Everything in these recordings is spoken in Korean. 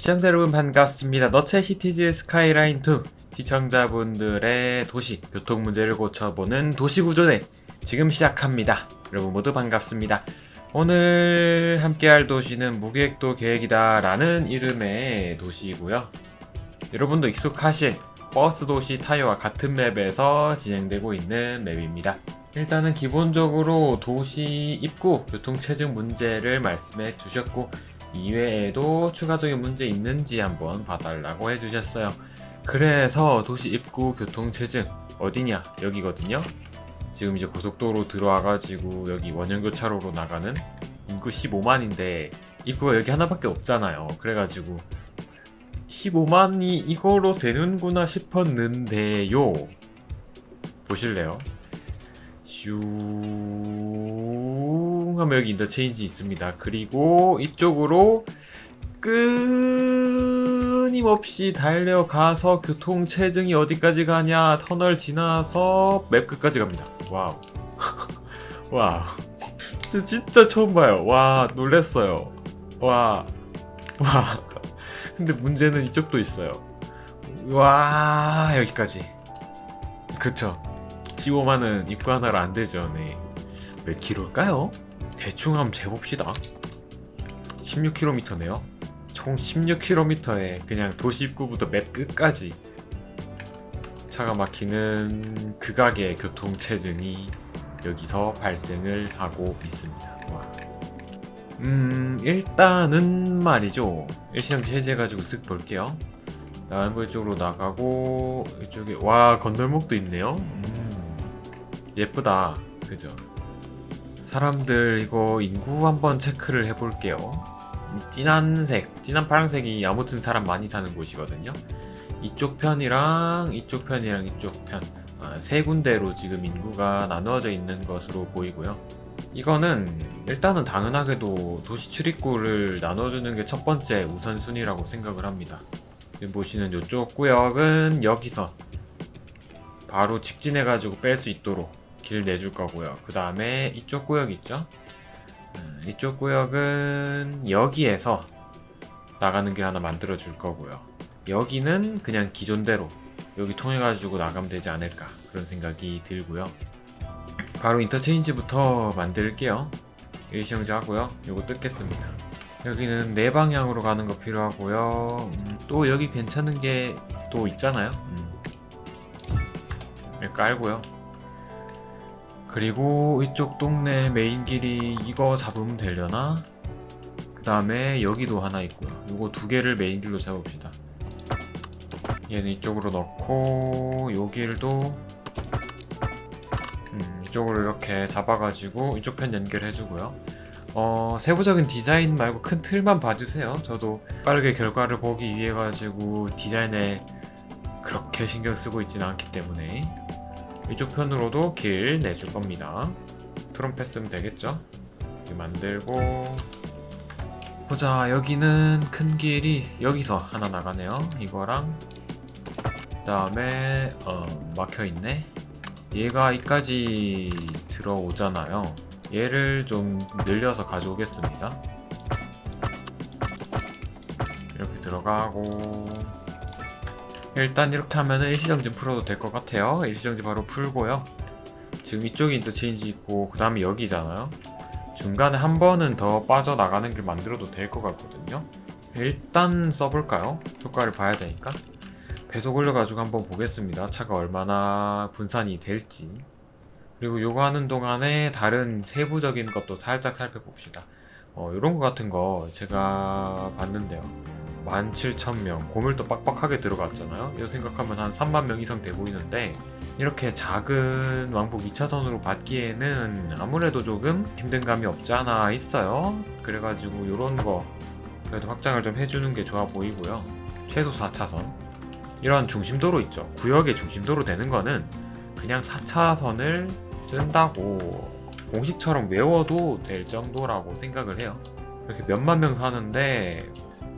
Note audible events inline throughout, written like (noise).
시청자 여러분 반갑습니다. 너체 시티즈 스카이라인 2 시청자분들의 도시 교통 문제를 고쳐보는 도시구조대 지금 시작합니다. 여러분 모두 반갑습니다. 오늘 함께할 도시는 무계획도 계획이다 라는 이름의 도시고요. 여러분도 익숙하실 버스 도시 타이어와 같은 맵에서 진행되고 있는 맵입니다. 일단은 기본적으로 도시 입구 교통체증 문제를 말씀해 주셨고 이외에도 추가적인 문제 있는지 한번 봐달라고 해주셨어요. 그래서 도시 입구 교통 체증 어디냐 여기거든요. 지금 이제 고속도로 들어와가지고 여기 원형교차로로 나가는 인구 15만인데 입구가 여기 하나밖에 없잖아요. 그래가지고 15만이 이거로 되는구나 싶었는데요. 보실래요? 슝 여기 인터체인지 있습니다. 그리고 이쪽으로 끊임없이 달려가서 교통체증이 어디까지 가냐 터널 지나서 맵 끝까지 갑니다. 와우. (laughs) 와우. 저 진짜 처음 봐요. 와 놀랬어요. 와. 와. (laughs) 근데 문제는 이쪽도 있어요. 와 여기까지. 그렇죠. 15만은 입구 하나로 안 되죠. 네. 몇 킬로일까요? 대충 한번 재봅시다. 16km네요. 총 16km에 그냥 도시 입구부터 맵 끝까지 차가 막히는 극악의 교통체증이 여기서 발생을 하고 있습니다. 와. 음, 일단은 말이죠. 일시정지 해제해가지고 쓱 볼게요. 나은부 쪽으로 나가고 이쪽에 와 건널목도 있네요. 음, 예쁘다. 그죠? 사람들 이거 인구 한번 체크를 해볼게요. 이 진한 색, 진한 파란색이 아무튼 사람 많이 사는 곳이거든요. 이쪽 편이랑 이쪽 편이랑 이쪽 편. 아, 세 군데로 지금 인구가 나누어져 있는 것으로 보이고요. 이거는 일단은 당연하게도 도시 출입구를 나눠주는 게 첫 번째 우선순위라고 생각을 합니다. 보시는 이쪽 구역은 여기서 바로 직진해가지고 뺄 수 있도록 길 내줄 거고요. 그 다음에 이쪽 구역 있죠? 음, 이쪽 구역은 여기에서 나가는 길 하나 만들어 줄 거고요. 여기는 그냥 기존대로 여기 통해 가지고 나가면 되지 않을까 그런 생각이 들고요. 바로 인터체인지부터 만들게요. 일시정지 하고요. 요거 뜯겠습니다. 여기는 네 방향으로 가는 거 필요하고요. 음, 또 여기 괜찮은 게 또 있잖아요. 음. 깔고요. 그리고 이쪽 동네 메인 길이 이거 잡으면 되려나? 그 다음에 여기도 하나 있고요. 이거 두 개를 메인 길로 잡읍시다. 얘는 이쪽으로 넣고 요 길도 음, 이쪽으로 이렇게 잡아가지고 이쪽 편 연결해주고요. 어, 세부적인 디자인 말고 큰 틀만 봐주세요. 저도 빠르게 결과를 보기 위해 가지고 디자인에 그렇게 신경 쓰고 있지는 않기 때문에 이쪽 편으로도 길 내줄 겁니다. 트럼펫 쓰면 되겠죠? 만들고 보자 여기는 큰 길이 여기서 하나 나가네요. 이거랑 그 다음에 어, 막혀 있네. 얘가 이까지 들어오잖아요. 얘를 좀 늘려서 가져오겠습니다. 이렇게 들어가고 일단 이렇게 하면은 일시정지 풀어도 될 것 같아요. 일시정지 바로 풀고요. 지금 이쪽에 인터체인지 있고 그 다음에 여기잖아요. 중간에 한 번은 더 빠져나가는 길 만들어도 될 것 같거든요. 일단 써볼까요? 효과를 봐야 되니까. 배속 올려가지고 한번 보겠습니다. 차가 얼마나 분산이 될지. 그리고 요거 하는 동안에 다른 세부적인 것도 살짝 살펴봅시다. 어, 요런 거 같은 거 제가 봤는데요. 17,000명, 고물도 빡빡하게 들어갔잖아요. 이거 생각하면 한 3만 명 이상 돼 보이는데, 이렇게 작은 왕복 2차선으로 받기에는 아무래도 조금 힘든 감이 없지 않아 있어요. 그래가지고 요런 거, 그래도 확장을 좀 해주는 게 좋아 보이고요. 최소 4차선. 이런 중심도로 있죠. 구역의 중심도로 되는 거는 그냥 4차선을 쓴다고 공식처럼 외워도 될 정도라고 생각을 해요. 이렇게 몇만 명 사는데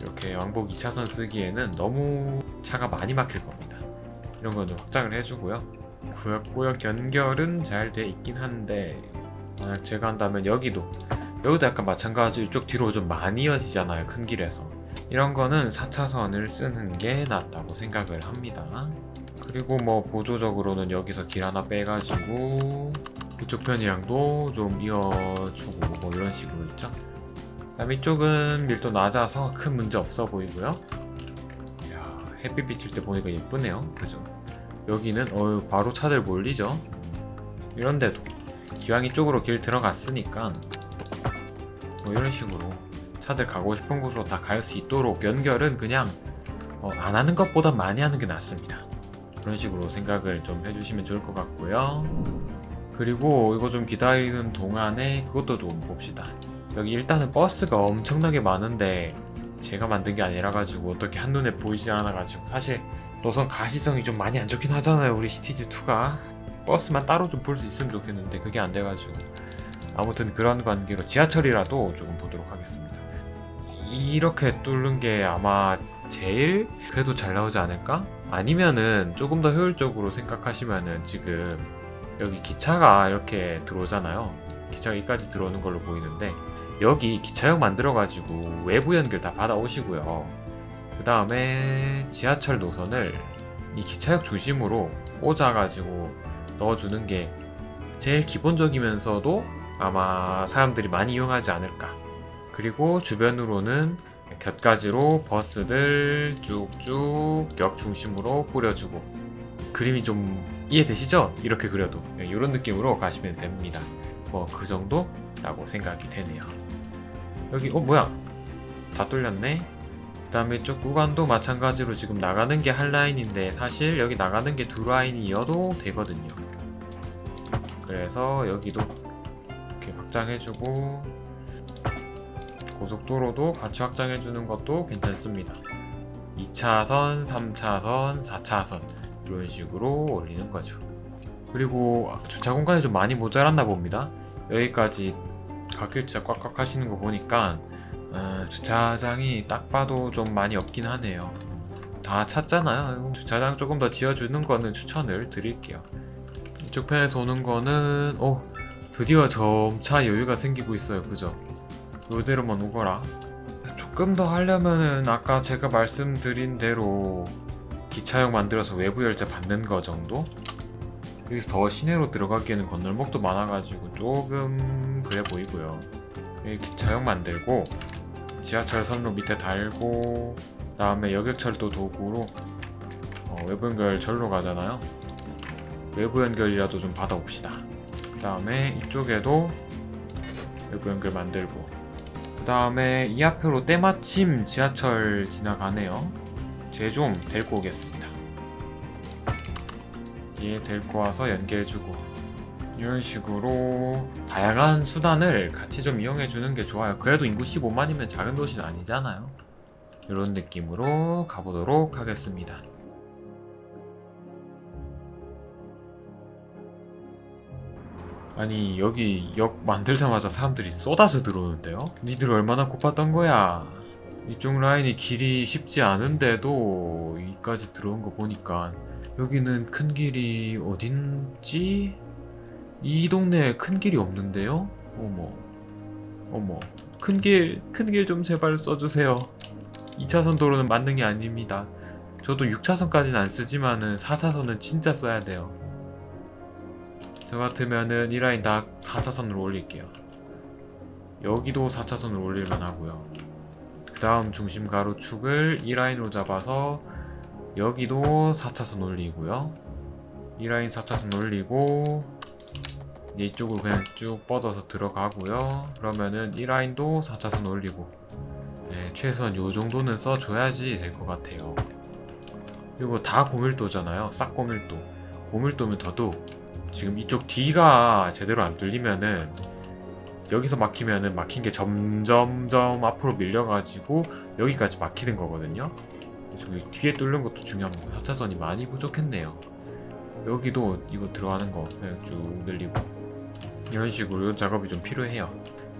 이렇게 왕복 2차선 쓰기에는 너무 차가 많이 막힐 겁니다. 이런 거는 확장을 해주고요. 구역 구역 연결은 잘 돼 있긴 한데 만약 제가 한다면 여기도 여기도 약간 마찬가지 이쪽 뒤로 좀 많이 이어지잖아요 큰 길에서 이런 거는 4차선을 쓰는 게 낫다고 생각을 합니다. 그리고 뭐 보조적으로는 여기서 길 하나 빼가지고 이쪽 편이랑도 좀 이어주고 뭐 이런 식으로 있죠. 그다음 이쪽은 밀도 낮아서 큰 문제 없어 보이고요. 야 햇빛 비칠 때 보니까 예쁘네요. 그죠? 여기는 어 바로 차들 몰리죠. 이런데도 기왕 이 쪽으로 길 들어갔으니까 뭐 이런 식으로 차들 가고 싶은 곳으로 다 갈 수 있도록 연결은 그냥 어, 안 하는 것보다 많이 하는 게 낫습니다. 그런 식으로 생각을 좀 해주시면 좋을 것 같고요. 그리고 이거 좀 기다리는 동안에 그것도 좀 봅시다. 여기 일단은 버스가 엄청나게 많은데 제가 만든 게 아니라 가지고 어떻게 한눈에 보이지 않아 가지고 사실 노선 가시성이 좀 많이 안 좋긴 하잖아요 우리 시티즈 2가 버스만 따로 좀 볼 수 있으면 좋겠는데 그게 안 돼가지고 아무튼 그런 관계로 지하철이라도 조금 보도록 하겠습니다. 이렇게 뚫는 게 아마 제일 그래도 잘 나오지 않을까? 아니면은 조금 더 효율적으로 생각하시면은 지금 여기 기차가 이렇게 들어오잖아요. 기차가 여기까지 들어오는 걸로 보이는데 여기 기차역 만들어가지고 외부 연결 다 받아오시고요. 그 다음에 지하철 노선을 이 기차역 중심으로 꽂아가지고 넣어주는 게 제일 기본적이면서도 아마 사람들이 많이 이용하지 않을까. 그리고 주변으로는 곁가지로 버스들 쭉쭉 역 중심으로 뿌려주고 그림이 좀 이해되시죠? 이렇게 그려도 이런 느낌으로 가시면 됩니다. 뭐 그 정도 라고 생각이 되네요. 여기 어 뭐야? 다 뚫렸네. 그 다음에 이쪽 구간도 마찬가지로 지금 나가는 게 한 라인인데 사실 여기 나가는 게 두 라인이어도 되거든요. 그래서 여기도 이렇게 확장해주고 고속도로도 같이 확장해주는 것도 괜찮습니다. 2차선, 3차선, 4차선 이런 식으로 올리는 거죠. 그리고 주차 공간이 좀 많이 모자랐나 봅니다. 여기까지 갓길 진짜 꽉꽉 하시는 거 보니까 어, 주차장이 딱 봐도 좀 많이 없긴 하네요. 다 찼잖아요. 주차장 조금 더 지어주는 거는 추천을 드릴게요. 이쪽 편에서 오는 거는 오 드디어 점차 여유가 생기고 있어요. 그죠? 요대로만 오거라. 조금 더 하려면은 아까 제가 말씀드린 대로 기차역 만들어서 외부 열차 받는 거 정도? 여기서 더 시내로 들어가기에는 건널목도 많아가지고 조금 그래 보이고요. 기차역 만들고 지하철 선로 밑에 달고 그다음에 여객철도 도구로 어, 외부 연결 절로 가잖아요. 외부 연결이라도 좀 받아봅시다. 그 다음에 이쪽에도 외부 연결 만들고 그 다음에 이 앞으로 때마침 지하철 지나가네요. 쟤 좀 데리고 오겠습니다. 얘 데리고 와서 연계해주고 이런 식으로 다양한 수단을 같이 좀 이용해 주는 게 좋아요. 그래도 인구 15만이면 작은 도시는 아니잖아요. 이런 느낌으로 가보도록 하겠습니다. 아니 여기 역 만들자마자 사람들이 쏟아져 들어오는데요? 니들 얼마나 고팠던 거야? 이쪽 라인이 길이 쉽지 않은데도 여기까지 들어온 거 보니까 여기는 큰 길이 어딘지? 이 동네에 큰 길이 없는데요? 어머. 어머. 큰 길 큰 길 좀 제발 써주세요. 2차선 도로는 게 아닙니다. 저도 6차선까지는 안 쓰지만은 4차선은 진짜 써야 돼요. 저 같으면은 이 라인 다 4차선으로 올릴게요. 여기도 4차선으로 올릴만 하고요. 그 다음 중심 가로축을 이 라인으로 잡아서 여기도 4차선 올리고요. 이 라인 4차선 올리고 이제 이쪽으로 그냥 쭉 뻗어서 들어가고요. 그러면은 이 라인도 4차선 올리고 네, 최소한 요 정도는 써줘야지 될 것 같아요. 이거 다 고밀도잖아요. 싹 고밀도. 고밀도면 더더욱 지금 이쪽 뒤가 제대로 안 뚫리면은 여기서 막히면은 막힌 게 점점점 앞으로 밀려가지고 여기까지 막히는 거거든요. 저기 뒤에 뚫는 것도 중요합니다 4차선이 많이 부족했네요. 여기도 이거 들어가는 거 그냥 쭉 늘리고 이런 식으로 작업이 좀 필요해요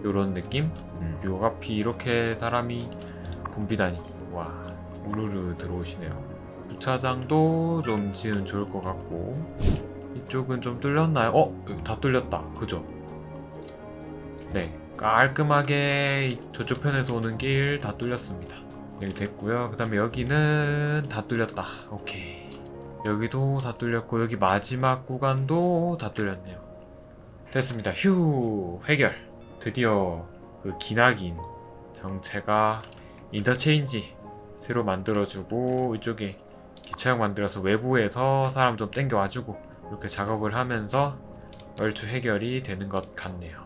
요런 느낌? 음, 요 앞이 이렇게 사람이 붐비다니 와 우르르 들어오시네요 주차장도 좀 지으면 좋을 것 같고 이쪽은 좀 뚫렸나요? 어? 다 뚫렸다 그죠? 네 깔끔하게 저쪽 편에서 오는 길 다 뚫렸습니다 여기 됐고요. 그 다음에 여기는 다 뚫렸다. 오케이. 여기도 다 뚫렸고 여기 마지막 구간도 다 뚫렸네요. 됐습니다. 휴 해결. 드디어 그 기나긴 정체가 인터체인지 새로 만들어주고 이쪽에 기차역 만들어서 외부에서 사람 좀 땡겨와주고 이렇게 작업을 하면서 얼추 해결이 되는 것 같네요.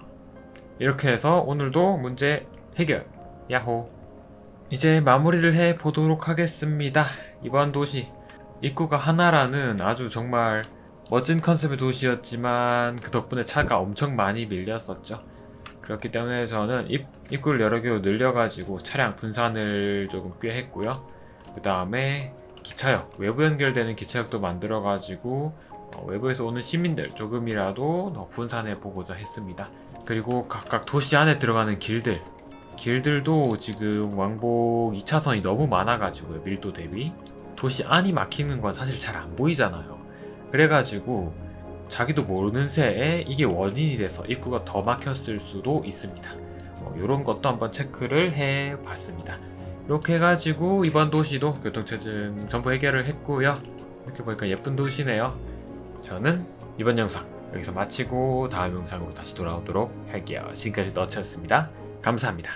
이렇게 해서 오늘도 문제 해결. 야호. 이제 마무리를 해 보도록 하겠습니다. 이번 도시 입구가 하나라는 아주 정말 멋진 컨셉의 도시였지만 그 덕분에 차가 엄청 많이 밀렸었죠. 그렇기 때문에 저는 입, 입구를 여러 개로 늘려가지고 차량 분산을 조금 꽤 했고요. 그 다음에 기차역, 외부 연결되는 기차역도 만들어가지고 어, 외부에서 오는 시민들 조금이라도 더 분산해 보고자 했습니다. 그리고 각각 도시 안에 들어가는 길들, 길들도 지금 왕복 2차선이 너무 많아가지고요, 밀도 대비. 도시 안이 막히는 건 사실 잘 안 보이잖아요. 그래가지고 자기도 모르는 새에 이게 원인이 돼서 입구가 더 막혔을 수도 있습니다. 이런 것도 한번 체크를 해 봤습니다. 이렇게 해가지고 이번 도시도 교통체증 전부 해결을 했고요. 이렇게 보니까 예쁜 도시네요. 저는 이번 영상 여기서 마치고 다음 영상으로 다시 돌아오도록 할게요. 지금까지 너치였습니다. 감사합니다.